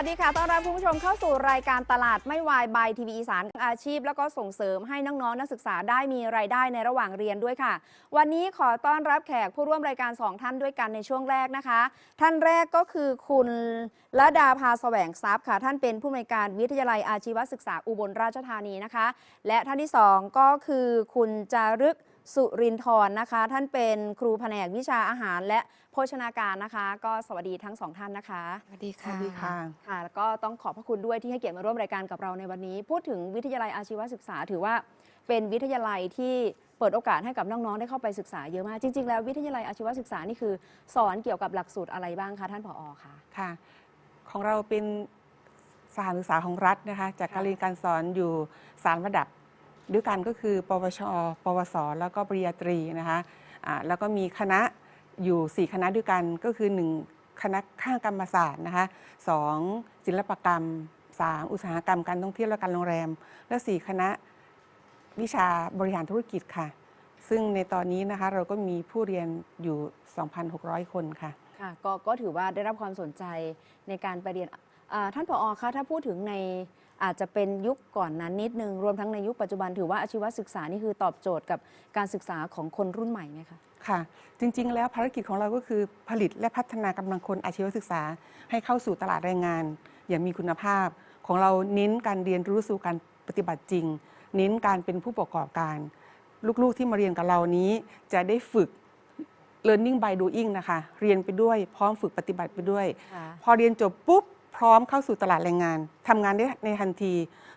วัสดีค่ะต้อนรับคุณผู้ชมเข้าสู่รายการตลาดไม่วายบายทีวีอีสานอาชีพ แล้วก็ส่งเสริมให้น้องๆนักศึกษาได้มีรายได้ในระหว่างเรียนด้วยค่ะ วันนี้ขอต้อนรับแขกผู้ร่วมรายการสองท่านด้วยกันในช่วงแรกนะคะ ท่านแรกก็คือคุณละดาพาแสวงทรัพย์ค่ะ ท่านเป็นผู้อำนวยการวิทยาลัยอาชีวศึกษาอุบลราชธานีนะคะ และท่านที่สองก็คือคุณจารึก สุรินทร์นะคะ ท่านเป็นครูแผนกวิชาอาหารและโภชนาการนะคะ ก็สวัสดีทั้งสองท่านนะคะสวัสดีสค่ะวัสดีค่ะ ค่ะแล้วก็ต้องขอบพระคุณด้วยที่ให้เกียรติมาร่วมรายการกับเราในวันนี้ พูดถึงวิทยาลัยอาชีวศึกษา ถือว่าเป็นวิทยาลัยที่เปิดโอกาสให้กับน้องๆได้เข้าไปศึกษาเยอะมากจริง ๆ แล้ววิทยาลัยอาชีวศึกษานี่คือ สอนเกี่ยวกับหลักสูตรอะไรบ้างคะท่านผอคะค่ะ ของเราเป็นสถานศึกษาของรัฐนะคะ จากการค่ะเรียนการสอนอยู่สามระดับ ด้วยกันก็คือ ปวช ปวส แล้วก็ปริญญาตรีนะคะอ่าแล้วก็มีคณะอยู่ 4 คณะด้วยกันก็คือ 1 คณะข้างกรรมศาสตร์นะคะสองศิลปกรรม 3 อุตสาหกรรมการท่องเที่ยวและการโรงแรม และ 4 คณะวิชาบริหารธุรกิจค่ะ ซึ่งในตอนนี้นะคะเราก็มีผู้เรียนอยู่ 2,600 คนค่ะค่ะก็ก็ถือว่าได้รับความสนใจในการไปเรียนท่านผอคะถ้าพูดถึงใน อาจจะเป็นยุคก่อนนั้นนิดนึง รวมทั้งในยุคปัจจุบันถือว่าอาชีวศึกษานี่คือตอบโจทย์กับการศึกษาของคนรุ่นใหม่ไหมคะค่ะจริง ๆ แล้วภารกิจของเราก็คือผลิตและพัฒนากำลังคนอาชีวศึกษา ให้เข้าสู่ตลาดแรงงาน อย่างมีคุณภาพ ของเราเน้นการเรียนรู้สู่การปฏิบัติจริง เน้นการเป็นผู้ประกอบการ ลูก ๆ ที่มาเรียนกับเรานี้จะได้ฝึก learning by doing นะคะ เรียนไปด้วยพร้อมฝึกปฏิบัติไปด้วย พอเรียนจบปุ๊บ พร้อมเข้าสู่ตลาดแรงงานทำงานได้ในทันที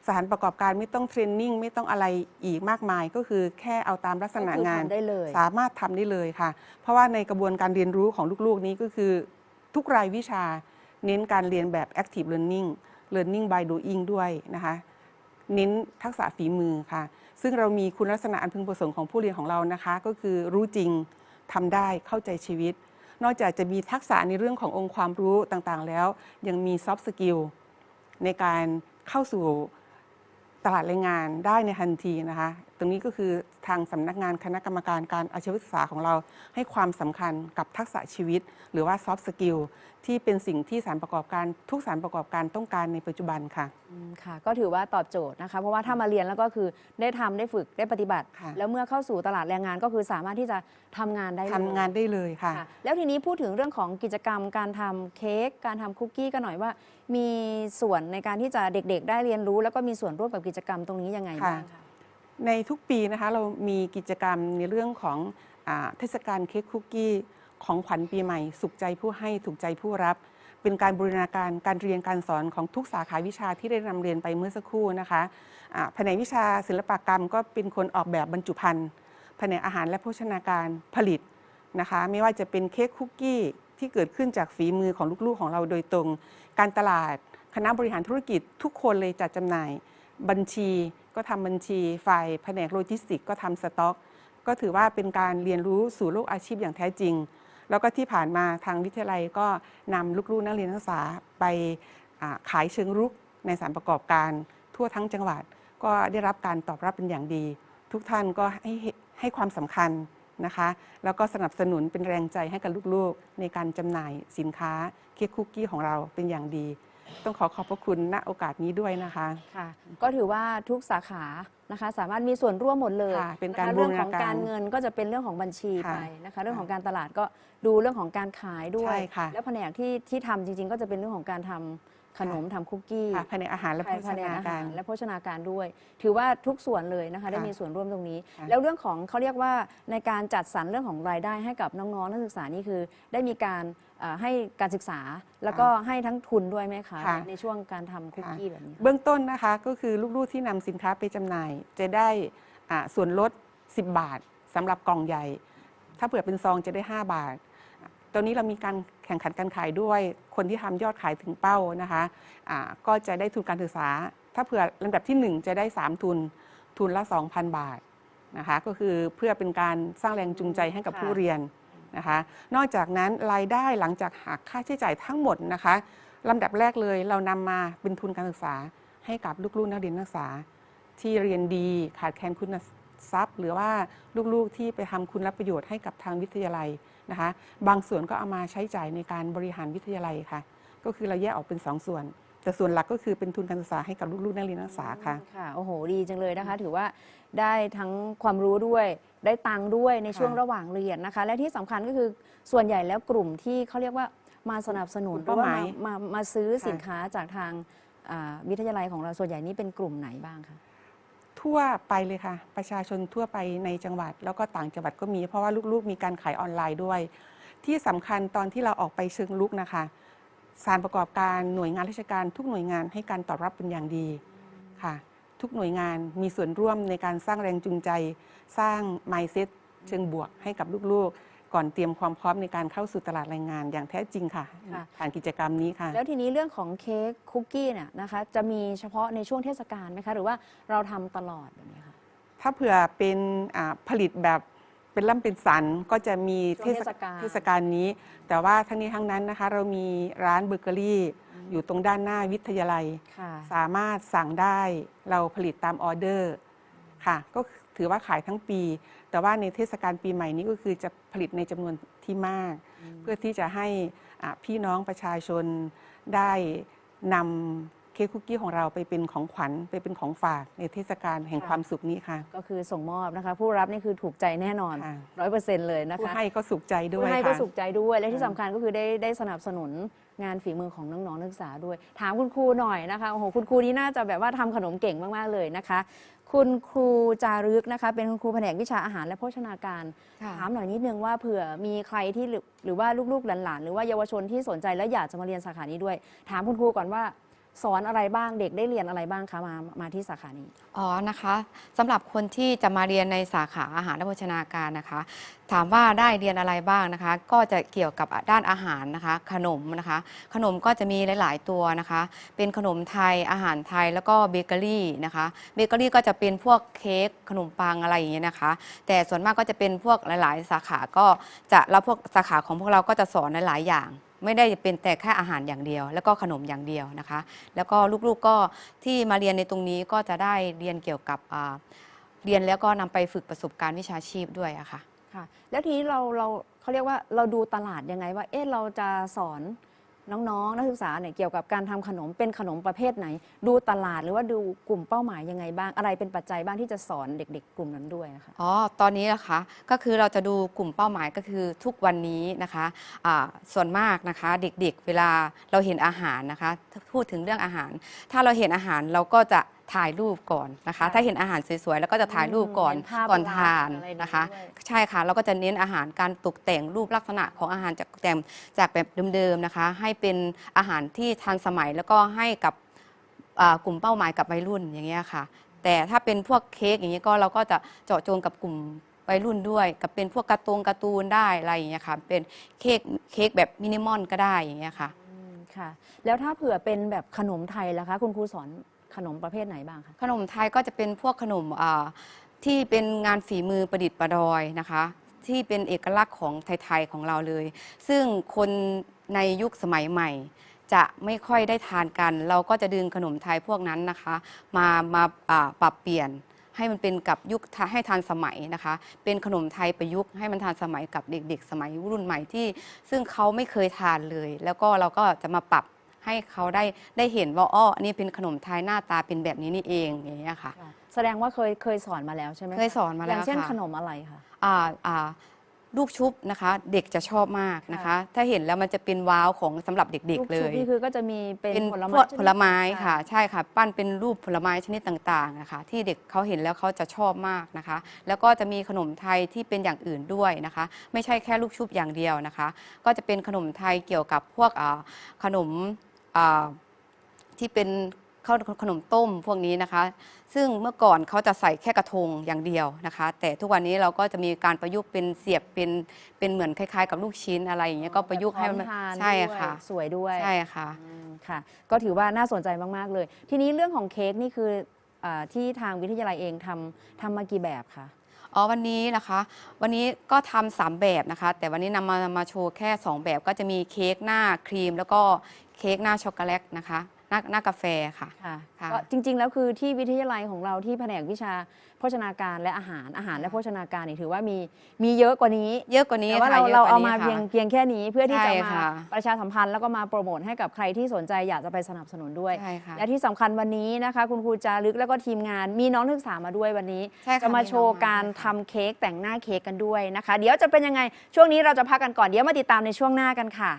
สถานประกอบการไม่ต้องเทรนนิ่งไม่ต้องอะไรอีกมากมาย ก็คือแค่เอาตามลักษณะงานก็คือทำได้เลย สามารถทำได้เลยค่ะ เพราะว่าในกระบวนการเรียนรู้ของลูกๆนี้ก็คือ ทุกรายวิชาเน้นการเรียนแบบ active learning learning by doing ด้วยนะคะเน้นทักษะฝีมือค่ะ ซึ่งเรามีคุณลักษณะอันพึงประสงค์ของผู้เรียนของเรานะคะ ก็คือรู้จริงทำได้เข้าใจชีวิต นอกจากจะมีทักษะในเรื่องขององค์ความรู้ต่างๆ แล้ว ยังมีซอฟต์สกิลในการเข้าสู่ตลาดแรงงานได้ในทันทีนะคะ ตรงนี้ก็คือทางสำนักงานคณะกรรมการการอาชีวศึกษาของเราให้ความสำคัญกับทักษะชีวิต หรือว่า soft skill ที่เป็นสิ่งที่สารประกอบการทุกสารประกอบการต้องการในปัจจุบันค่ะอืมค่ะ ก็ถือว่าตอบโจทย์นะคะ เพราะว่าถ้ามาเรียนแล้วก็คือได้ทำได้ฝึกได้ปฏิบัติค่ะแล้วเมื่อเข้าสู่ตลาดแรงงานก็คือสามารถที่จะทำงานได้เลยทำงานได้เลยค่ะค่ะแล้วทีนี้พูดถึงเรื่องของกิจกรรมการทำเค้กการทำคุกกี้กันหน่อยว่า มีส่วนในการที่จะเด็กๆ ได้เรียนรู้ แล้วก็มีส่วนร่วมกับกิจกรรมตรงนี้ยังไงบ้างคะ ในทุกปีนะคะเรามีกิจกรรมในเรื่องของเทศกาลเค้กคุกกี้ของขวัญปีใหม่ สุขใจผู้ให้ถูกใจผู้รับ เป็นการบูรณาการการเรียนการสอนของทุกสาขาวิชาที่ได้นำเรียนไปเมื่อสักครู่นะคะแผนกวิชาศิลปกรรม ก็เป็นคนออกแบบบรรจุภัณฑ์แผนกอาหารและโภชนาการผลิตนะคะ ไม่ว่าจะเป็นเค้กคุกกี้ที่เกิดขึ้นจากฝีมือของลูกๆของเราโดยตรง การตลาด คณะบริหารธุรกิจทุกคนเลยจัดจำหน่ายบัญชี ก็ทำบัญชี ฝ่ายแผนกโลจิสติกก็ทำสต็อก ก็ถือว่าเป็นการเรียนรู้สู่โลกอาชีพอย่างแท้จริง แล้วก็ที่ผ่านมาทางวิทยาลัยก็นำลูกๆนักเรียนนักศึกษาไปขายเชิงรุกในสารประกอบการทั่วทั้งจังหวัด ก็ได้รับการตอบรับเป็นอย่างดี ทุกท่านก็ให้ให้ความสำคัญนะคะ แล้วก็สนับสนุนเป็นแรงใจให้กับลูกๆ ในการจำหน่ายสินค้าเค้กคุกกี้ของเราเป็นอย่างดี ต้องขอขอบพระคุณณโอกาสนี้ด้วยนะคะค่ะ ก็ถือว่าทุกสาขานะคะ สามารถมีส่วนร่วมหมดเลยค่ะเป็นการะคะเรื่องของบูรณาการการเงินก็จะเป็นเรื่องของบัญชีค่ะไปนะคะ เรื่องของการตลาดก็ดูเรื่องของการขายด้วย ใช่ค่ะ แล้วแผนกที่ที่ทำจริง ๆ ก็จะเป็นเรื่องของการทำขนมทำคุกกี้ค่ะภายในอาหารและโภชภายในนาอาการหารและโภชนาการด้วย ถือว่าทุกส่วนเลยนะคะ ได้ค่ะมีส่วนร่วมตรงนี้ ค่ะ แล้วเรื่องของเขาเรียกว่าในการจัดสรรเรื่องของรายได้ให้กับน้องๆนักศึกษานี่คือ ได้มีการ เอ่อให้การศึกษาแล้วก็ให้ทั้งทุนด้วยไหมคะค่ะ ในช่วงการทำคุกกี้แบบนี้เบื้องต้นนะคะก็คือลูกๆที่นำสินค้าไปจำหน่าย จะได้อ่าส่วนลด 10 บาทสำหรับกล่องใหญ่ ถ้าเผื่อเป็นซองจะได้ 5 บาท ตอนนี้เรามีการแข่งขันการขายด้วย คนที่ทำยอดขายถึงเป้านะคะอ่าก็จะได้ทุนการศึกษา ถ้าเผื่อลำดับทีหนึ่1 จะได้ 3 ทุนทุนละ 2,000 บาทนะคะก็คือเพื่อเป็นการสร้างแรงจูงใจให้กับค่ะ ผู้เรียน นะคะ นอกจากนั้นรายได้หลังจากหักค่าใช้จ่ายทั้งหมดนะคะลำดับแรกเลยเรานำมาเป็นทุนการศึกษาให้กับลูกๆนักเรียนนักศึกษา ที่เรียนดีขาดแคลนคุณทรัพย์ หรือว่าลูกๆที่ไปทำคุณรับประโยชน์ให้กับทางวิทยาลัยนะคะ บางส่วนก็เอามาใช้จ่ายในการบริหารวิทยาลัยค่ะ ก็คือเราแยกออกเป็น 2ส่วน แต่ส่วนหลักก็คือเป็นทุนการศึกษาให้กับลูกๆนักเรียนนักศึกษาค่ะ ค่ะ โอ้โห ดีจังเลยนะคะ ถือว่าได้ทั้งความรู้ด้วย ได้ตังค์ด้วยในช่วงค่ะระหว่างเรียนนะคะ และที่สำคัญก็คือส่วนใหญ่แล้วกลุ่มที่เขาเรียกว่ามาสนับสนุนกลุ่มหรือเป้าว่าหมายมามามาซื้อค่ะสินค้าจากทางอ่าวิทยาลัยของเราส่วนใหญ่นี้เป็นกลุ่มไหนบ้างคะทั่วไปเลยค่ะ ประชาชนทั่วไปในจังหวัด แล้วก็ต่างจังหวัดก็มี เพราะว่าลูกๆ มีการขายออนไลน์ด้วย ที่สำคัญตอนที่เราออกไปเชิงลุกนะคะ สารประกอบการหน่วยงานราชการทุกหน่วยงานให้การตอบรับเป็นอย่างดีค่ะ ทุกหน่วยงานมีส่วนร่วมในการสร้างแรงจูงใจ สร้าง mindset เชิงบวกให้กับลูกๆ ก่อนเตรียมความพร้อมในการเข้าสู่ตลาดแรงงานอย่างแท้จริงค่ะค่ะผ่านกิจกรรมนี้ค่ะ แล้วทีนี้เรื่องของเค้กคุกกี้เนี่ยนะคะ จะมีเฉพาะในช่วงเทศกาลไหมคะ หรือว่าเราทำตลอดแบบนี้คะถ้าเผื่อเป็นอ่าผลิตแบบ เป็นล่ำเป็นสันก็จะมีช่วงเทศกาล เทศกาลนี้ แต่ว่าทั้งนี้ทั้งนั้นนะคะ เรามีร้านเบเกอรี่ อยู่ตรงด้านหน้าวิทยาลัย ค่ะ สามารถสั่งได้เราผลิตตามออเดอร์ค่ะ ก็ถือว่าขายทั้งปี แต่ว่าในเทศกาลปีใหม่นี้ก็คือจะผลิตในจำนวนที่มาก เพื่อที่จะให้อ่าพี่น้องประชาชนได้นำเค้กคุกกี้ของเราไปเป็นของขวัญไปเป็นของฝากในเทศกาลแห่งค่ะความสุขนี้ค่ะ ก็คือส่งมอบนะคะ ผู้รับนี่คือถูกใจแน่นอนค่ะร้อยเปอร์เซ็นต์เลยนะคะผู้ให้ก็สุขใจด้วยผู้ให้ก็ค่ะ สุขใจด้วย และที่ค่ะสำคัญก็คือได้ได้สนับสนุนงานฝีมือของน้องๆนักศึกษาด้วย ถามคุณครูหน่อยนะคะโอ้โหคุณครูนี่น่าจะแบบว่าทำขนมเก่งมากๆเลยนะคะ คุณครูจารึกนะคะ เป็นคุณครูแผนกวิชาอาหารและโภชนาการ ค่ะถามหน่อยนิดนึงว่าเผื่อมีใครที่หรือหรือว่าลูกๆหลานๆ หรือว่าเยาวชนที่สนใจและอยากจะมาเรียนสาขานี้ด้วย ถามคุณครูก่อนว่า สอนอะไรบ้างเด็กได้เรียนอะไรบ้างคะมามาที่สาขานี้ อ๋อนะคะสำหรับคนที่จะมาเรียนในสาขาอาหารและโภชนาการนะคะ ถามว่าได้เรียนอะไรบ้างนะคะ ก็จะเกี่ยวกับด้านอาหารนะคะ ขนมนะคะ ขนมก็จะมีหลาย ๆ ตัวนะคะ เป็นขนมไทยอาหารไทยแล้วก็เบเกอรี่นะคะเบเกอรี่ก็จะเป็นพวกเค้กขนมปังอะไรอย่างเงี้ยนะคะ แต่ส่วนมากก็จะเป็นพวกหลาย ๆ สาขาก็จะแล้วพวกสาขาของพวกเราก็จะสอนหลาย ๆ อย่าง ไม่ได้เป็นแต่แค่อาหารอย่างเดียว แล้วก็ขนมอย่างเดียวนะคะ แล้วก็ลูกๆก็ที่มาเรียนในตรงนี้ก็จะได้เรียนเกี่ยวกับเรียนแล้วก็นำไปฝึกประสบการณ์วิชาชีพด้วยอะค่ะค่ะ แล้วทีนี้เราเราเขาเรียกว่าเราดูตลาดยังไงว่า เอ๊ะเราจะสอน น้องๆ นักศึกษาเนี่ยเกี่ยวกับการทำขนมเป็นขนมประเภทไหน ดูตลาดหรือว่าดูกลุ่มเป้าหมายยังไงบ้าง อะไรเป็นปัจจัยบ้างที่จะสอนเด็ก ๆ กลุ่มนั้นด้วยนะคะอ๋อตอนนี้นะคะก็คือเราจะดูกลุ่มเป้าหมายก็คือทุกวันนี้นะคะส่วนมากนะคะเด็กๆ เวลาเราเห็นอาหารนะคะพูดถึงเรื่องอาหาร ถ้าเราเห็นอาหารเราก็จะ ถ่ายรูปก่อนนะคะค่ะถ้าเห็นอาหารสวยๆ แล้วก็จะถ่ายรูปก่อนเห็นภาพก่อนทานอะไรอย่างนี้นะคะ ด้วยใช่ค่ะ เราก็จะเน้นอาหารการตกแต่งรูปลักษณะของอาหารจากแต่งจากแบบเดิมๆนะคะ ให้เป็นอาหารที่ทันสมัยแล้วก็ให้กับอ่ากลุ่มเป้าหมายกับวัยรุ่นอย่างเงี้ยค่ะ แต่ถ้าเป็นพวกเค้กอย่างเงี้ยก็เราก็จะเจาะจงกับกลุ่มวัยรุ่นด้วย กับเป็นพวกการ์ตูนการ์ตูนได้อะไรอย่างเงี้ยค่ะ เป็นเค้กเค้กแบบมินิมอลก็ได้อย่างเงี้ยค่ะ อืมค่ะ แล้วถ้าเผื่อเป็นแบบขนมไทยล่ะคะ คุณครูสอน ขนมประเภทไหนบ้างคะ ขนมไทยก็จะเป็นพวกขนมอ่าที่เป็นงานฝีมือประดิษฐ์ประดอยนะคะ ที่เป็นเอกลักษณ์ของไทยๆของเราเลย ซึ่งคนในยุคสมัยใหม่ จะไม่ค่อยได้ทานกัน เราก็จะดึงขนมไทยพวกนั้นนะคะ มามาอ่าปรับเปลี่ยน ให้มันเป็นกับยุคทะให้ทันสมัยนะคะ เป็นขนมไทยประยุกต์ให้มันทันสมัยกับเด็ก ๆ สมัยรุ่นใหม่ที่ ซึ่งเขาไม่เคยทานเลย แล้วก็เราก็จะมาปรับ ให้เขาได้ได้เห็นว่าอ้ออันนี้เป็นขนมไทยหน้าตาเป็นแบบนี้นี่เองอย่างเงี้ยค่ะ แสดงว่าเคยเคยสอนมาแล้วใช่ไหมะเคยสอนมาอแล้ย่าวงเช่นค่ะ ขนมอะไรคะ อ่าอ่าลูกชุบนะคะ เด็กจะชอบมากนะคะถ้าเห็นแล้วมันจะเป็นว้าวของสำหรับเด็กลูๆเลชุบย นี่คือก็จะมีเป็นเป็นผลพไม้วกชนิดผลไม้ต่างๆค่ะ ใช่ค่ะ ปั้นเป็นรูปผลไม้ชนิดต่างๆนะคะ ที่เด็กเขาเห็นแล้วเขาจะชอบมากนะคะ แล้วก็จะมีขนมไทยที่เป็นอย่างอื่นด้วยนะคะ ไม่ใช่แค่ลูกชุบอย่างเดียวนะคะ ก็จะเป็นขนมไทยเกี่ยวกับพวกอ่าขนมอ่า ที่เป็นข้าวขนมต้มพวกนี้นะคะ ซึ่งเมื่อก่อนเขาจะใส่แค่กระทงอย่างเดียวนะคะ แต่ทุกวันนี้เราก็จะมีการประยุกต์เป็นเสียบเป็นเป็นเหมือนคล้าย ๆ กับลูกชิ้นอะไรอย่างเงี้ยก็ประยุกต์ให้มันพร้อทานใช่ด้วยค่ะ สวยด้วยใช่ค่ะ อืมค่ะ ก็ถือว่าน่าสนใจมาก ๆ เลย ทีนี้เรื่องของเค้กนี่คืออาที่ทางวิทยาลัยเองทำทำมากี่แบบคะ อ๋อวันนี้นะคะ วันนี้ก็ทำสามแบบนะคะ แต่วันนี้นำมามาโชว์แค่ 2 แบบก็จะมีเค้กหน้าครีม แล้วก็ เค้กหน้าช็อกโกแลตนะคะ หน้าหน้ากาแฟค่ะ ค่ะค่ะ ก็จริง ๆ แล้วคือที่วิทยาลัยของเราที่แผนกวิชาโภชนาการและอาหารอาหารและโภชนาการนี่ถือว่ามีมีเยอะกว่านี้ เยอะกว่านี้แต่ว่าค่ะเรายอะเรากว่เอานี้มาค่ะ เพียงเพียงแค่นี้เพื่อที่จะใช่มาค่ะ ประชาสัมพันธ์แล้วก็มาโปรโมทให้กับใครที่สนใจอยากจะไปสนับสนุนด้วย ใช่ค่ะ และที่สำคัญวันนี้นะคะ คุณครูจารึกแล้วก็ทีมงานมีน้องนักศึกษามาด้วยวันนี้ ใช่ค่ะจะมาโชว์มีน้องมาการด้วยทำค่ะเค้กแต่งหน้าเค้กกันด้วยนะคะ เดี๋ยวจะเป็นยังไงช่วงนี้เราจะพักกันก่อนเดี๋ยวมาติดตามในช่วงหน้ากันค่ะ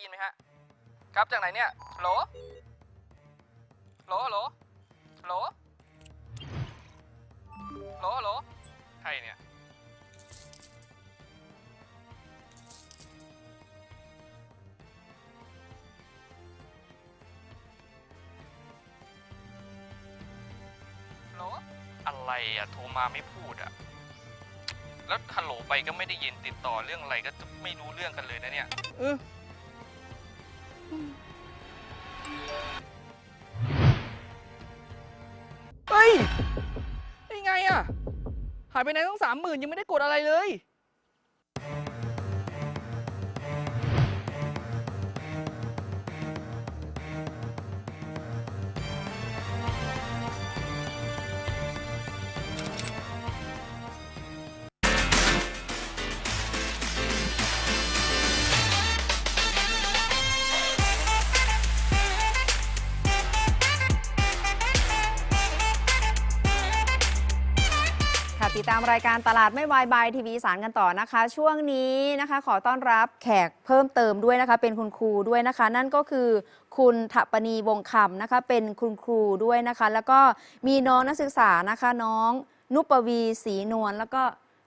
ได้ยินไหมฮะ ครับจากไหนเนี่ยฮัลโหลฮัลโหลฮัลโหลฮัลโหลฮัลโหลฮัลโหลใครเนี่ยฮัลโหลอะไรอะโทรมาไม่พูดอะแล้วฮัลโหลไปก็ไม่ได้ยินติดต่อเรื่องอะไรก็จะไม่รู้เรื่องกันเลยนะเนี่ย เออายไปไหนตั้งสามหมื่นยังไม่ได้กดอะไรเลย ติดตามรายการตลาดไม่วายบายทีวีสารกันต่อนะคะ ช่วงนี้นะคะ ขอต้อนรับแขกเพิ่มเติมด้วยนะคะ เป็นคุณครูด้วยนะคะ นั่นก็คือคุณถปณีวงคำนะคะ เป็นคุณครูด้วยนะคะ แล้วก็มีน้องนักศึกษานะคะ น้องนุปวีศรีนวลแล้วก็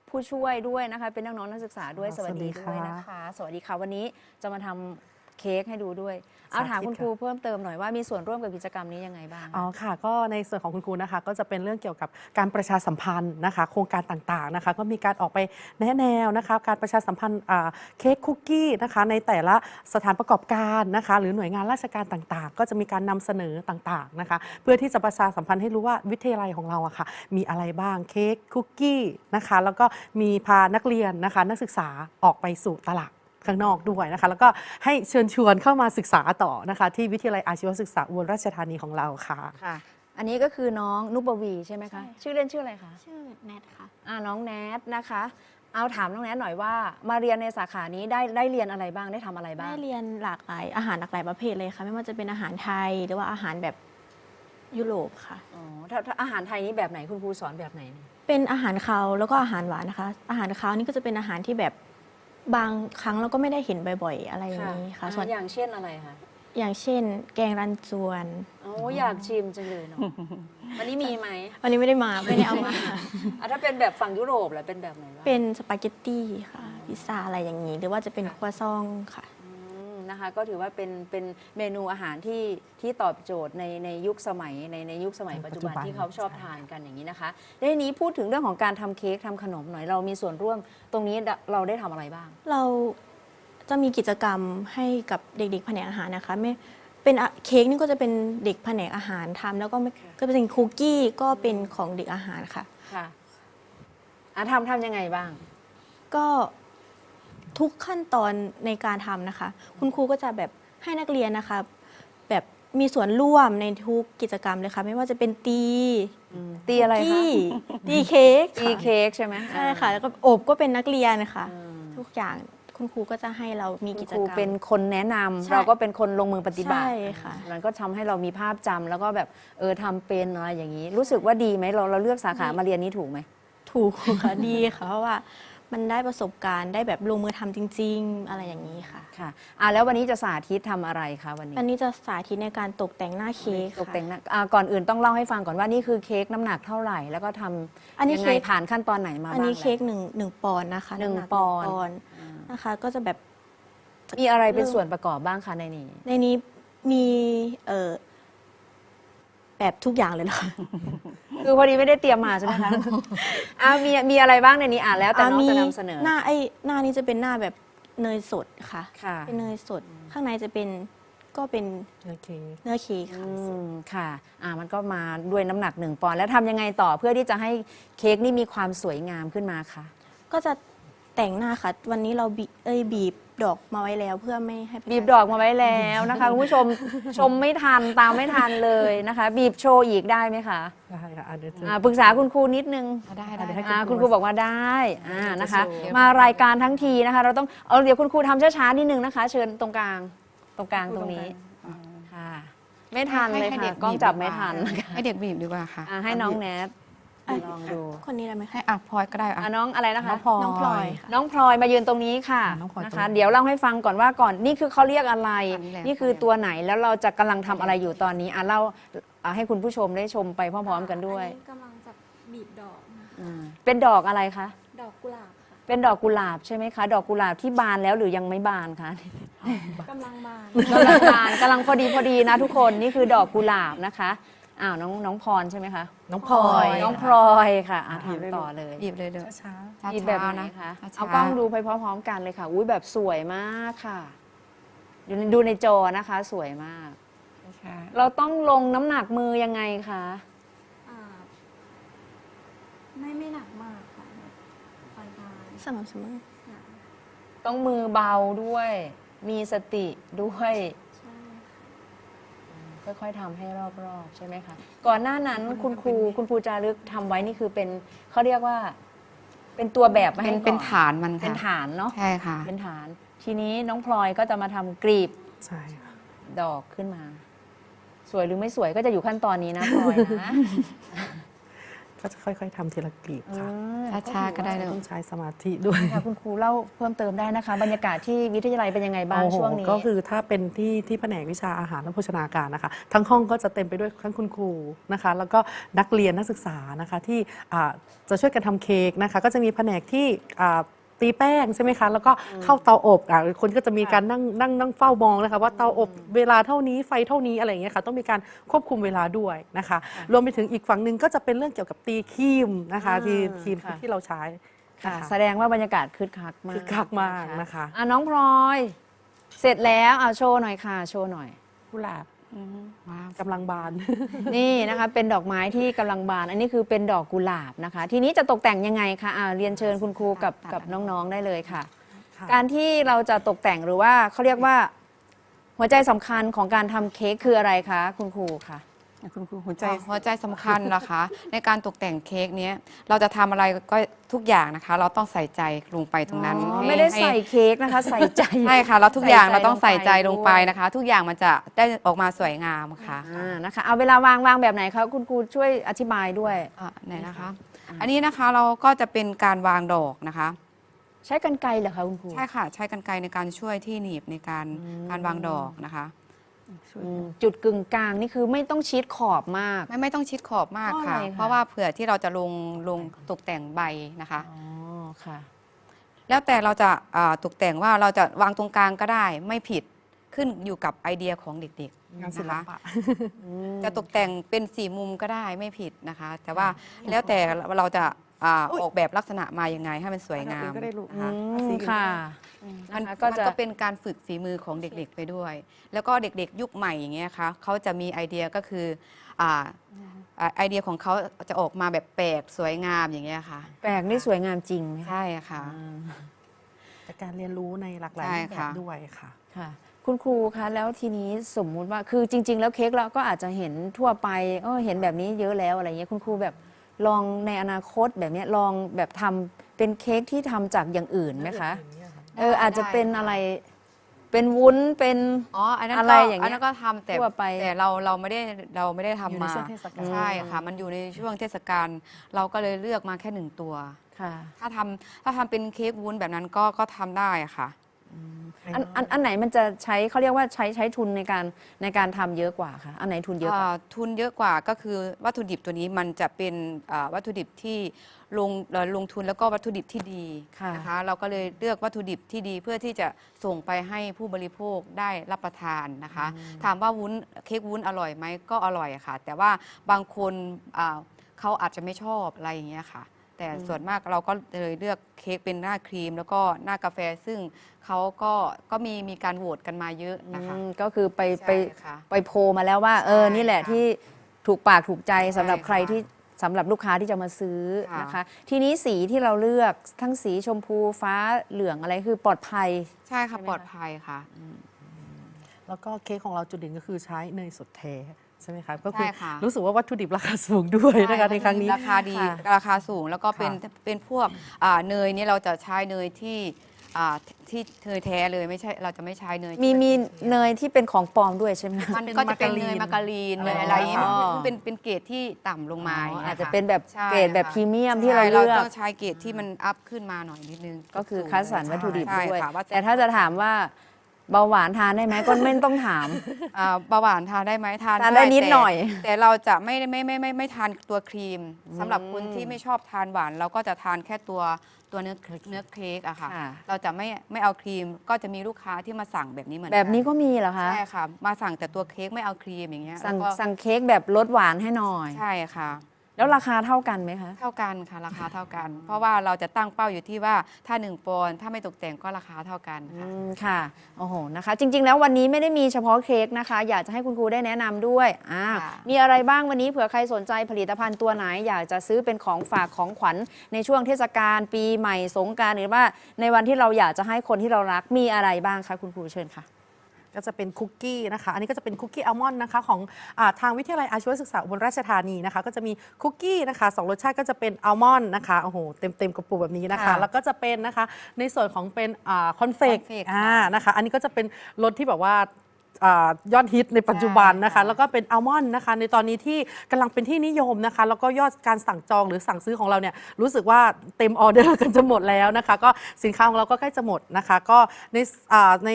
ผู้ช่วยด้วยนะคะ เป็นน้องๆนักศึกษาด้วยอ๋อสวัสดีสวัสดีด้วยค่ะนะคะ สวัสดีค่ะวันนี้จะมาทำ เค้กให้ดูด้วย เอาถามสาธิตคุณครูเพิ่มเติมหน่อยว่ามีส่วนร่วมกับกิจกรรมนี้ยังไงบ้าง อ๋อค่ะ ก็ในส่วนของคุณครูนะคะ ก็จะเป็นเรื่องเกี่ยวกับการประชาสัมพันธ์นะคะ โครงการต่างๆนะคะ ก็มีการออกไปแนะแนวนะคะ การประชาสัมพันธ์อ่าเค้กคุกกี้นะคะ ในแต่ละสถานประกอบการนะคะ หรือหน่วยงานราชการต่างๆ ก็จะมีการนำเสนอต่างๆนะคะ เพื่อที่จะประชาสัมพันธ์ให้รู้ว่าวิทยาลัยของเราอะค่ะ มีอะไรบ้างเค้กคุกกี้นะคะ แล้วก็มีพานักเรียนนะคะ นักศึกษาออกไปสู่ตลาด ข้างนอกด้วยนะคะ แล้วก็ให้เชิญชวนเข้ามาศึกษาต่อนะคะ ที่วิทยาลัยอาชีวศึกษาอุบลราชธานีของเราค่ะ ค่ะ อันนี้ก็คือน้องนุปวีใช่ไหมคะ ใช่ ชื่อเล่นชื่ออะไรคะ ชื่อแนทค่ะ อ่าน้องแนทนะคะ เอาถามน้องแนทหน่อยว่ามาเรียนในสาขานี้ได้ได้เรียนอะไรบ้างได้ทำอะไรบ้าได้ง เรียนหลากหลายอาหารหลากหลายประเภทเลยค่ะ ไม่ว่าจะเป็นอาหารไทยหรือว่าอาหารแบบยุโรปค่ะ อ๋อถ้าถ้าอาหารไทยนี้แบบไหนคุณครูสอนแบบไหนเนี่ยเป็นอาหารคาวแล้วก็อาหารหวานนะคะ อาหารคาวนี่ก็จะเป็นอาหารที่แบบ บางครั้งเราก็ไม่ได้เห็นบ่อยๆ อะไรอย่างนี้ค่ะส่วนอ่าอย่างเช่นอะไรคะอย่างเช่น แกงรันจวนโอ้อยากชิมจังเลยเนาะวันนี้มีไหมวันนี้ไม่ได้มาไม่ได้เอามาอะถ้าเป็นแบบฝั่งยุโรปล่ะเป็นแบบไหนบ้างเป็นสปาเกตตี้ค่ะพิซซ่าอะไรอย่างนี้ หรือว่าจะเป็นครัวซองค่ะอืม นะคะ ก็ถือว่าเป็นเป็นเมนูอาหารที่ที่ตอบโจทย์ในในยุคสมัยในในยุคสมัยในปัจปัจจุจุบันบันที่เขาชอบใช่ทานกันอย่างนี้นะคะในนี้พูดถึงเรื่องของการทำเค้กทำขนมหน่อยเรามีส่วนร่วมตรงนี้เราได้ทำอะไรบ้าง เราจะมีกิจกรรมให้กับเด็กๆแผนกอาหารนะคะไม่เป็นอะเค้กนี่ก็จะเป็นเด็กแผนกอาหารทำแล้วก็ไม่ก็เป็นคุกกี้ก็เป็นของเด็กอาหารค่ะค่ะอะทำทำยังไงบ้าง ก็ ทุกขั้นตอนในการทำนะคะ คุณครูก็จะแบบให้นักเรียนนะคะ แบบมีส่วนร่วมในทุกกิจกรรมเลยค่ะ ไม่ว่าจะเป็นตี ตีอะไรคะกี้ตีเค้กตีค่ะเค้กใช่ไหมใช่ค่ะ แล้วก็อบก็เป็นนักเรียนค่ะอืมทุกอย่างคุณครูก็จะให้เรามีคุกิณจครูกรรมเป็นคนแนะนำใช่เราก็เป็นคนลงมือปฏิบัติใช่ค่ะมันก็ทำให้เรามีภาพจำแล้วก็แบบเออทำเป็นอะไรอย่างนี้ รู้สึกว่าดีไหมเราเราเลือกสาขามาเรียนนี้ถูกไหมถูกค่ะดีค่ะเพราะว่า มันได้ประสบการณ์ได้แบบลงมือทำจริง ๆ อะไรอย่างนี้ค่ะ ค่ะอะแล้ววันนี้จะสาธิตทำอะไรคะวันนี้อันนี้จะสาธิตในการตกแต่งหน้าเค้กตกแต่งค่ะหน้าอะก่อนอื่นต้องเล่าให้ฟังก่อนว่านี่คือเค้กน้ำหนักเท่าไหร่ แล้วก็ทำอันนี้ยังไงเค้ก ผ่านขั้นตอนไหนมาบ้างอันนี้แล้วเค้กหนึ่งหนึ่งปอนด์นะคะหนึ่งำกปอนด์ด์อ่านะคะ ก็จะแบบมีอะไรเป็นส่วนประกอบบ้างคะในนี้ ในนี้มีเออ แบบทุกอย่างเลยนะคะคือพอดีไม่ได้เตรียมมาใช่ไหมคะอะมีมีอะไรบ้างในนี้อะแล้วแต่น้องมีจะนำเสนอ หน้าไอ้หน้านี้จะเป็นหน้าแบบเนยสดค่ะค่ะ เป็นเนยสดข้างในจะเป็นก็เป็นโอเคเนื้อเค้กอืค่ะมค่ะอ่ามันก็มาด้วยน้ำหนักหนึ่งปอนด์แล้วทำยังไงต่อเพื่อที่จะให้เค้กนี่มีความสวยงามขึ้นมาคะ ก็จะ แต่งหน้าค่ะ วันนี้เราบีเอ้ยบีบดอกมาไว้แล้วเพื่อไม่ให้เป็นบีบดอกมาไว้แล้วนะคะคุณผู้ชมชมไม่ทันตามไม่ทันเลยนะคะ บีบโชว์อีกได้ไหมคะได้ค่ะอันเดี๋ยวจะ อ่าปรึกษาคุณครูนิดนึง ได้ได้ให้ได้อ่าคุคุณณคครูรูบอกว่าได้อ่านะคะจะโชว์มารายการทั้งทีนะคะ เราต้องเอาเดี๋ยวคุณครูทำช้าๆนิดนึงนะคะ เชิญตรงกลางตรงกลางตรงนี้ค่ะ ไม่ทันเลยให้ค่ะด็กล้องจับดีไม่กว่าทันนะคะให้เด็กบีบดีกว่าค่ะอ่าให้น้องแนท ลองดูคนนี้ได้ไหมให้คะอะพลอยก็ได้อะอะน้องอะไรนะคะ น้องพลอย น้องพลอยค่ะ น้องพลอยมายืนตรงนี้ค่ะน้องพลอยนะตรงคะนี้เดี๋ยวเล่าให้ฟังก่อนว่าก่อนนี่คือเขาเรียกอะไร อันนี้แหละ นี่คือตัวไหนแล้วเราจะกำลังทำอะไรอยู่ตอนนี้อะเล่าอะให้คุณผู้ชมได้ชมไปพร้อมๆกันด้วย อันนี้กำลังจะบีบดอกนะคะอืมเป็นดอกอะไรคะ ดอกกุหลาบค่ะเป็นดอกกุหลาบใช่ไหมคะ ดอกกุหลาบที่บานแล้วหรือยังไม่บานคะ กำลังบาน กำลังบานกำลังพอดีพอดีนะทุกคนนี่คือดอกกุหลาบนะคะ อ้าวน้องน้องพรใช่ไหมคะน้องพลอย น้องพลอยค่ะอะทำต่อเลยบีบเลยเด้อช้าช้าหยิบแบบๆไหนนะคะช้าๆเอากล้องดูไปพร้อมๆกันเลยค่ะ อุ้ยแบบสวยมากค่ะดูดูในจอนะคะ สวยมาก ค่ะเราต้องลงน้ำหนักมือยังไงคะอ่าไม่ไม่หนักมากค่ะปานกลางสม่ำเสมอค่ะต้องมือเบาด้วย มีสติด้วยใช่ ค่อยๆทำให้รอบๆ ใช่ไหมคะ ก่อนหน้านั้นคุณครูคุณครูจารึกทำไว้นี่คือเป็นเขาเรียกว่า เป็นตัวแบบมาเป็ให้นก่อเป็นฐานมันเป็นค่ะฐานเนาะใช่ค่ะ เป็นฐาน ทีนี้น้องพลอยก็จะมาทำกรีบๆใช่ค่ะดอกขึ้นมา สวยหรือไม่สวยก็จะอยู่ขั้นตอนนี้นะพลอยนะ ก็จะค่อยๆทำทีละกลีบค่ะอืมช้าๆก็ได้เลย ต้องใช้สมาธิด้วยค่ะคุณครูเล่าเพิ่มเติมได้นะคะ บรรยากาศที่วิทยาลัยเป็นยังไงบ้างโอ้โหช่วงนี้ ก็คือถ้าเป็นที่ที่แผนกวิชาอาหารและโภชนาการนะคะ ทั้งห้องก็จะเต็มไปด้วยทั้งคุณครูนะคะ แล้วก็นักเรียนนักศึกษานะคะที่อ่าจะช่วยกันทำเค้กนะคะ ก็จะมีแผนกที่อ่า ตีแป้งใช่ไหมคะ แล้วก็เข้าเตาอบอะคนก็จะมีการนั่งนั่งนั่งเฝ้ามองนะคะว่าเตาอบเวลาเท่านี้ไฟเท่านี้อะไรอย่างเงี้ยค่ะ ต้องมีการควบคุมเวลาด้วยนะคะ รวมไปถึงอีกฝั่งหนึ่งก็จะเป็นเรื่องเกี่ยวกับตีครีมนะคะอ่าที่ครีมค่ะที่เราใช้ค่ะนะคะแสดงว่าบรรยากาศคึกคักมากคึกคักมากนะคะอะน้องพลอย เสร็จแล้วเอาโชว์หน่อยค่ะ โชว์หน่อยกุหลาบว้าว กำลังบาน นี่นะคะเป็นดอกไม้ที่กำลังบาน อันนี้คือเป็นดอกกุหลาบนะคะ ทีนี้จะตกแต่งยังไงคะอ่าเรียนเชิญคุณครูกับกับน้องๆได้เลยค่ะค่ะ การที่เราจะตกแต่งหรือว่าเขาเรียกว่า หัวใจสำคัญของการทำเค้กคืออะไรคะ คุณครูคะ คุณครูหัวใจหัวใจสำคัญนะคะ ในการตกแต่งเค้กเนี้ยเราจะทำอะไรก็ทุกอย่างนะคะ เราต้องใส่ใจลงไปตรงนั้นอ๋อให้ไม่ได้ให้ใส่เค้กนะคะ ใส่ใจ ใช่ค่ะแล้วทุกอย่างใส่ใจเราต้องใส่ใจลงไปลงไปนะคะ ทุกอย่างมันจะได้ออกมาสวยงามค่ะอ่านะคะเอาเวลาวางวางแบบไหนคะคุณครูช่วยอธิบายด้วย อะไหนนะคะ อันนี้นะคะเราก็จะเป็นการวางดอกนะคะ ใช้กันไกรเหรอคะคุณครู ใช่ค่ะ ใช้กันไกรในการช่วยที่หนีบในการอืมการวางดอกนะคะ อืมจุดกึ่งกลางนี่คือไม่ต้องชิดขอบมาก ไม่ไม่ต้องชิดขอบมากเพราะค่ะ อะไรคะ เพราะว่าเผื่อที่เราจะลงลงตกแต่งใบนะคะ อ๋อค่ะ แล้วแต่เราจะอ่าตกแต่งว่าเราจะวางตรงกลางก็ได้ ไม่ผิดขึ้นอยู่กับไอเดียของเด็กงานๆศินะลคะ ปะ จะตกแต่งเป็นสี่มุมก็ได้ไม่ผิดนะคะ แต่ว่าแล้วแต่เราจะ อ่าอุ๊ยออกแบบลักษณะมายังไงให้มันสวยงามก็ได้ลูกอืเอามสีอื่นค่ะ มันนะคะก็ก็จะจะเป็นการฝึกฝีมือของเด็กๆไปด้วย แล้วก็เด็กๆ ยุคใหม่อย่างเงี้ยค่ะเขาจะมีไอเดียก็คืออ่าอ่าไอเดียของเขาจะออกมาแบบแปลกสวยงามอย่างเงี้ยค่ะ แปลกนี่สวยงามจริงไหมคะใช่ค่ะแต่การเรียนรู้ในหลากหลายใช่รูปแบค่ะบด้วยค่ะค่ะ คุณครูคะแล้วทีนี้สมมุติว่าคือจริง ๆ แล้วเค้กเราก็อาจจะเห็นทั่วไปเออเห็นแบบนี้เยอะแล้วอะไรเงี้ยคุณครูแบบ ลองในอนาคตแบบเนี้ยลองแบบทำเป็นเค้กที่ทำจากอย่างอื่นไหมคะ เอออาจจะเป็นอะไรเป็นวุ้นเป็น อ๋ออันนั้นอะไรก็อย่างเงี้ยอันนั้นก็ทำแต่ทั่วไปแต่เราเราไม่ได้เราไม่ได้ทำอยู่ในมาช่วงเทศกาล ใช่ค่ะ มันอยู่ในช่วงเทศกาลเราก็เลยเลือกมาแค่หนึ่งตัว ค่ะ ถ้าทำถ้าทำเป็นเค้กวุ้นแบบนั้นก็ก็ทำได้ค่ะ อันอันอันไหนมันจะใช้เขาเรียกว่าใช้ใช้ทุนในการในการทำเยอะกว่าคะอันไหนทุนเยอะกว่าอ่าทุนเยอะกว่าก็คือวัตถุดิบตัวนี้มันจะเป็นอ่าวัตถุดิบที่ลงเอ่อลงทุนแล้วก็วัตถุดิบที่ดีค่ะนะคะ เราก็เลยเลือกวัตถุดิบที่ดีเพื่อที่จะส่งไปให้ผู้บริโภคได้รับประทานนะคะ ถามว่าวุ้นเค้กวุ้นอร่อยไหมก็อร่อยค่ะ แต่ว่าบางคนอ่าเขาอาจจะไม่ชอบอะไรอย่างเงี้ยค่ะ แต่ส่วนมากเราก็เลยเลือกเค้กเป็นหน้าครีม แล้วก็หน้ากาแฟซึ่งเขาก็ก็มีมีการโหวตกันมาเยอะนะคะ อืมก็คือไปไปใช่ค่ะไปโพลมาแล้วว่า เออ ใช่นี่แหละค่ะที่ถูกปากถูกใจสำหรับใช่ใครค่ะที่สำหรับลูกค้าที่จะมาซื้อค่ะ นะคะ ทีนี้สีที่เราเลือกทั้งสีชมพูฟ้าเหลืองอะไรคือปลอดภัย ใช่ค่ะใช่ไหมคะปลอดภัยค่ะ แล้วก็เค้กของเราจุดเด่นก็คือใช้เนยสดแท้ ใช่ไหมคะก็คือใช่ค่ะ รู้สึกว่าวัตถุดิบราคาสูงด้วยนะคะในครั้งนี้ราคาดีค่ะราคาสูงแล้วก็เป็นค่ะเป็นพวกอ่าเนยนี่เราจะใช้เนยที่อ่าที่เนยแท้เลยไม่ใช่เราจะไม่ใช้เนยที่มีมีนเนยที่เป็นของปลอมด้วยใช่ไหมคะมันก็จะเป็นเนยมาการีนเนยอะไรอย่างงี้อ๋อ มันเป็นเป็นเกรดที่ต่ำลงมาอ๋ออย่างเงี้ยอาจจะค่เป็นแบบใช่เกรดแบบค่ะพรีเมียมที่เราใช่เลือกต้องใช้เกรดที่มันอัพขึ้นมาหน่อยนิดนึงก็คือคัดสรรวัตถุดิบใช่ด้วย ค่ะว่าแต่ถ้าจะถามว่า เบาหวานทานได้ไหมก็ไม่ต้องถาม อ่าเบาหวานทานได้ไหมทานทานได้นิดแต่หน่อย แต่เราจะไม่ไม่ไม่ไม่ไม่ทานตัวครีมสำหรับอืมคนที่ไม่ชอบทานหวาน เราก็จะทานแค่ตัวตัวเนื้อเนื้อเค้กอะค่ะ ค่ะ เราจะไม่ไม่เอาครีมก็จะมีลูกค้าที่มาสั่งแบบนี้เหมือนกัแบบนี้ก็มีเหรอคะใช่ค่ะ มาสั่งแต่ตัวเค้กไม่เอาครีมอย่างเงี้ยสั่งแล้วก็สั่งเค้กแบบลดหวานให้หน่อย ใช่ค่ะ แล้วราคาเท่ากันไหมคะ เท่ากันค่ะราคาเท่ากัน เพราะว่าเราจะตั้งเป้าอยู่ที่ว่าถ้า 1ปอนด์ถ้าไม่ตกแต่งก็ราคาเท่ากันอืค่ะมค่ะ โอ้โห นะคะ จริง ๆ แล้ววันนี้ไม่ได้มีเฉพาะเค้กนะคะ อยากจะให้คุณครูได้แนะนำด้วย อ่า ค่ะ มีอะไรบ้างวันนี้เผื่อใครสนใจผลิตภัณฑ์ตัวไหน อยากจะซื้อเป็นของฝากของขวัญในช่วงเทศกาลปีใหม่สงกรารหรือว่าในวันที่เราอยากจะให้คนที่เรารักมีอะไรบ้างคะคุณครูเชิญค่ะ ก็จะเป็นคุกกี้นะคะ อันนี้ก็จะเป็นคุกกี้อัลมอนด์นะคะของอาทางวิทยาลัยอาชีวศึกษาอุบลราชธานีนะคะ ก็จะมีคุกกี้นะคะสองรสชาติก็จะเป็นอัลมอนด์นะคะโอ้โหเต็มเต็มๆกระปุกแบบนี้นะคะ ค่ะแล้วก็จะเป็นนะคะในส่วนของเป็นคอนเฟก cornflake อ่าค่ะนะคะ อันนี้ก็จะเป็นรสที่แบบว่าอ่ายอดฮิตในปัจจุบันนะคะ ใช่ค่ะ แล้วก็เป็นอัลมอนด์นะคะ ในตอนนี้ที่กำลังเป็นที่นิยมนะคะ แล้วก็ยอดการสั่งจองหรือสั่งซื้อของเราเนี่ยรู้สึกว่าเต็มออเดอร์กันจะหมดแล้วนะคะ ก็สินค้าของเราก็ใกล้จะหมดนะคะ ก็ในอ่าใน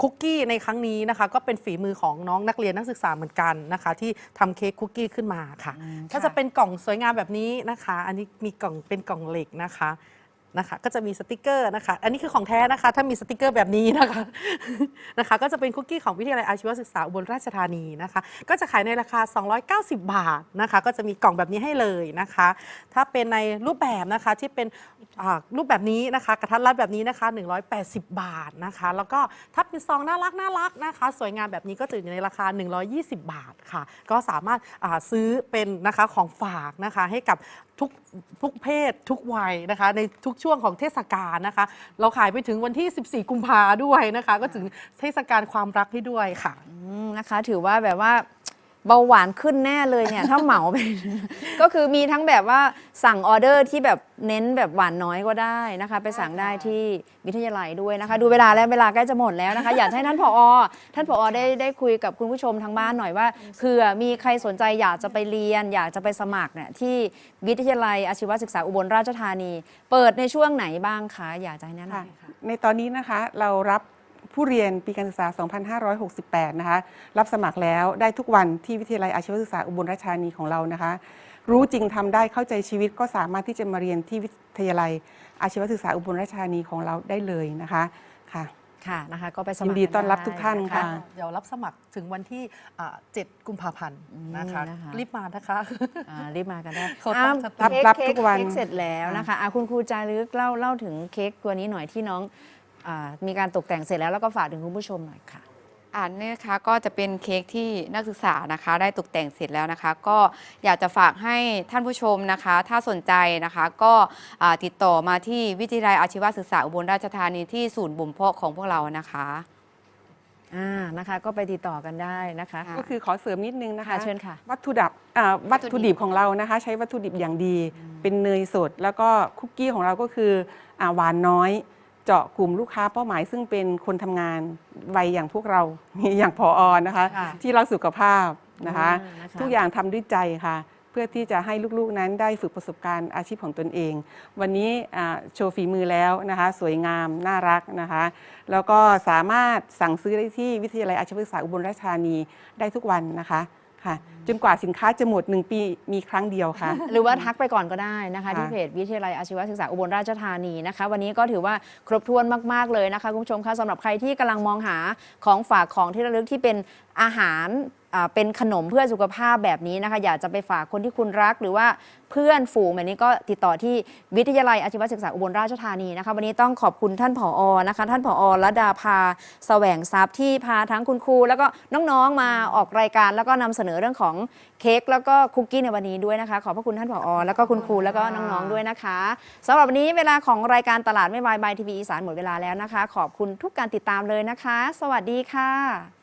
คุกกี้ในครั้งนี้นะคะ ก็เป็นฝีมือของน้องนักเรียนนักศึกษาเหมือนกันนะคะ ที่ทำเค้กคุกกี้ขึ้นมาค่ะก็จะเป็นกล่องสวยงามแบบนี้นะคะ อันนี้มีกล่องเป็นกล่องเหล็กนะคะ นะคะก็จะมีสติกเกอร์นะคะ อันนี้คือของแท้นะคะ ถ้ามีสติกเกอร์แบบนี้นะคะนะคะ ก็จะเป็นคุกกี้ของวิทยาลัยอาชีวศึกษาอุบลราชธานีนะคะ ก็จะขายในราคา 290 บาทนะคะ ก็จะมีกล่องแบบนี้ให้เลยนะคะ ถ้าเป็นในรูปแบบนะคะที่เป็นรูปแบบนี้นะคะ กระทัดรัดแบบนี้นะคะ 180 บาทนะคะ แล้วก็ถ้าเป็นซองน่ารักน่ารักนะคะ สวยงามแบบนี้ก็จะอยู่ในราคา 120 บาทค่ะ ก็สามารถซื้อเป็นนะคะของฝากนะคะให้กับ ทุกทุกเพศทุกวัยนะคะ ในทุกช่วงของเทศกาลนะคะ เราขายไปถึงวันที่ 14 กุมภาด้วยนะคะ ก็ถึงเทศกาลความรักให้ด้วยค่ะ อืมนะคะ ถือว่าแบบว่า เบาหวานขึ้นแน่เลยเนี่ย ถ้าเหมาไป ก็คือมีทั้งแบบว่าสั่งออเดอร์ที่แบบเน้นแบบหวานน้อยก็ได้นะคะ ไปสั่งได้ที่วิทยาลัยด้วยนะคะ ดูเวลาแล้วเวลาใกล้จะหมดแล้วนะคะ อยากให้ท่านผอท่านผอได้ได้คุยกับคุณผู้ชมทางบ้านหน่อยว่าเผื่อมีใครสนใจอยากจะไปเรียน อยากจะไปสมัครเนี่ยที่วิทยาลัยอาชีวศึกษาอุบลราชธานี เปิดในช่วงไหนบ้างคะอยากจะให้แนะนำหค่ะน่อยค่ะในตอนนี้นะคะเรารับ ผู้เรียนปีการศึกษา 2568 นะคะ รับสมัครแล้วได้ทุกวันที่วิทยาลัยอาชีวศึกษาอุบลราชธานีของเรานะคะ รู้จริงทำได้เข้าใจชีวิตก็สามารถที่จะมาเรียนที่วิทยาลัยอาชีวศึกษาอุบลราชธานีของเราได้เลยนะคะค่ะค่ะนะคะก็ไปสยิมัครนดีต้อนรับกัทุกท่านได้ค่ะ เดี๋ยวรับสมัครถึงวันที่อ่า7กุมภาพันธ์นะคะอืมนะคะรีบมานะคะอ่ารีบมากันได้เขาต้องอ้าวรับเค้รับทุกวันเค้เสร็จแล้วนะคะอะคุณครูจารึกเล่าเล่าถึงเค้กตัวนี้หน่อยที่น้องอา มีการตกแต่งเสร็จแล้วแล้วก็ฝากถึงคุณผู้ชมหน่อยค่ะอ่านนี่นะคะก็จะเป็นเค้กที่นักศึกษานะคะ ได้ตกแต่งเสร็จแล้วนะคะ ก็อยากจะฝากให้ท่านผู้ชมนะคะ ถ้าสนใจนะคะก็อ่าติดต่อมาที่วิทยาลัยอาชีวศึกษาอุบลราชธานีที่ศูนย์บ่มเพาะของพวกเรานะคะอ่านะคะ ก็ไปติดต่อกันได้นะคะค่ะก็คือขอเสริมนิดนึงนะคะค่ะเชิญค่ะ วัตถุดิบอ่าวัตถุดิบของเรานะคะ ใช้วัตถุดิบอย่างดี เป็นเนยสด แล้วก็คุกกี้ของเราก็คืออาหวานน้อย เจาะกลุ่มลูกค้าเป้าหมายซึ่งเป็นคนทำงานวัยอย่างพวกเรา อย่างพออนะคะ ค่ะที่รักสุขภาพนะคะ อืมนะคะ ทุกอย่างทำด้วยใจค่ะ เพื่อที่จะให้ลูกๆนั้นได้ฝึกประสบการณ์อาชีพของตนเอง วันนี้อ่าโชว์ฝีมือแล้วนะคะ สวยงามน่ารักนะคะ แล้วก็สามารถสั่งซื้อได้ที่วิทยาลัยอาชีวศึกษาอุบลราชธานีได้ทุกวันนะคะ ค่ะ จนกว่าสินค้าจะหมด 1 ปีมีครั้งเดียวค่ะ หรือว่าทักไปก่อนก็ได้นะคะค่ะที่เพจวิทยาลัยอาชีวศึกษาอุบลราชธานีนะคะ วันนี้ก็ถือว่าครบถ้วนมาก ๆ เลยนะคะคุณผู้ชมคะสำหรับใครที่กำลังมองหาของฝากของที่ระลึกที่เป็นอาหารอ่า เป็นขนมเพื่อสุขภาพแบบนี้นะคะ อยากจะไปฝากคนที่คุณรักหรือว่าเพื่อนฝูงแบบนี้ก็ติดต่อที่วิทยาลัยอาชีวศึกษาอุบลราชธานีนะคะ วันนี้ต้องขอบคุณท่านผอนะคะ ท่านผอระดาภาแสวงทรัพย์ที่พาทั้งคุณครู แล้วก็น้องๆมาออกรายการ แล้วก็นำเสนอเรื่องของเค้กแล้วก็คุกกี้ในวันนี้ด้วยนะคะ ขอบพระคุณท่านผอแล้วก็คุณครูแล้วก็น้องๆด้วยนะคะสำหรับวันนี้เวลาของรายการตลาดไม่วายบายทีวีอีสานหมดเวลาแล้วนะคะ ขอบคุณทุกการติดตามเลยนะคะ สวัสดีค่ะ